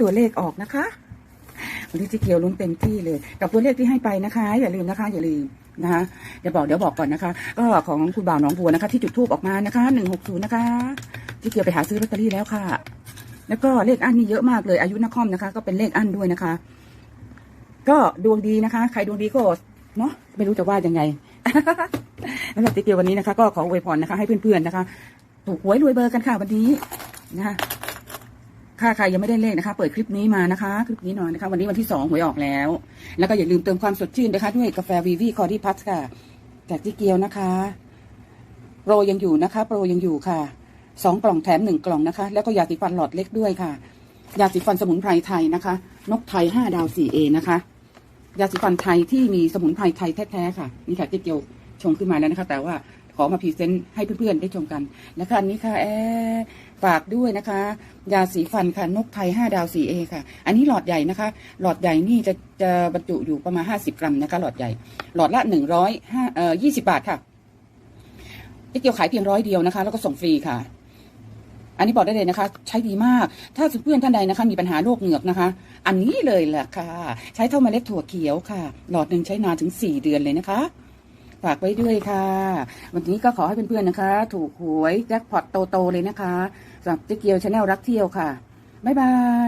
ตัวเลขออกนะคะวันนี้เจ๊เกียวลุ้นเต็มที่เลย กับตัวเลขที่ให้ไปนะคะ อย่าลืมนะคะ อย่าลืมนะคะเดี๋ยวบอกเดี๋ยวบอกก่อนนะคะ ก็ของคุณบ่าวน้องบัวนะคะ ที่จุดทูบออกมานะคะหนึ่งหกศูนย์นะคะเจ๊เกียวไปหาซื้อลอตเตอรี่แล้วค่ะ แล้วก็เลขอันนี่เยอะมากเลย อายุนครนะคะ ก็เป็นเลขอันด้วยนะคะ ก็ดวงดีนะคะ ใครดวงดีก็เนาะไม่รู้จะว่ายังไงสำหรับเจ๊เกียววันนี้นะคะ ก็ขออวยพรนะคะ ให้เพื่อนๆนะคะ ถูกหวยรวยเบอร์กันค่ะวันนี้นะคะ ค่าใครยังไม่ได้เลขนะคะ เปิดคลิปนี้มานะคะ คลิปนี้หน่อยนะคะ วันนี้วันที่สองหวยออกแล้ว แล้วก็อย่าลืมเติมความสดชื่นนะคะ ด้วยกาแฟวีวีคอร์ดี้พัทค่ะ จากเจ๊เกียวนะคะ โปรยังอยู่นะคะ โปรยังอยู่ค่ะสองกล่องแถมหนึ่งกล่องนะคะ แล้วก็ยาสีฟันหลอดเล็กด้วยค่ะ ยาสีฟันสมุนไพรไทยนะคะ นกไทยห้าดาวสี่เอนะคะ ยาสีฟันไทยที่มีสมุนไพรไทยแท้ๆค่ะนี่ค่ะเจ๊เกียวชงขึ้นมาแล้วนะคะ แต่ว่าขอมาพรีเซนต์ให้เพื่อนๆได้ชมกัน แล้วก็อันนี้ค่ะแอ ฝากด้วยนะคะ ยาสีฟันค่ะนกไทยห้าดาวสีเอค่ะ อันนี้หลอดใหญ่นะคะ หลอดใหญ่นี่จะจะบรรจุอยู่ประมาณห้าสิบกรัมนะคะ หลอดใหญ่ หลอดละหนึ่งร้อยห้าเอ่อยี่สิบาทค่ะเจ๊เกียวขายเพียงร้อยเดียวนะคะ แล้วก็ส่งฟรีค่ะ อันนี้บอกได้เลยนะคะ ใช้ดีมาก ถ้าเพื่อนท่านใดนะคะ มีปัญหาโรคเหงือกนะคะ อันนี้เลยแหละค่ะ ใช้เท่าเมล็ดถั่วเขียวค่ะ หลอดหนึ่งใช้นานถึงสี่เดือนเลยนะคะ ฝากไว้ด้วยค่ะ วันนี้ก็ขอให้เพื่อนๆนะคะ ถูกหวยแจ็คพอตโตๆเลยนะคะสำหรับเจ๊เกียวชาแนลรักเที่ยวค่ะ บ๊ายบาย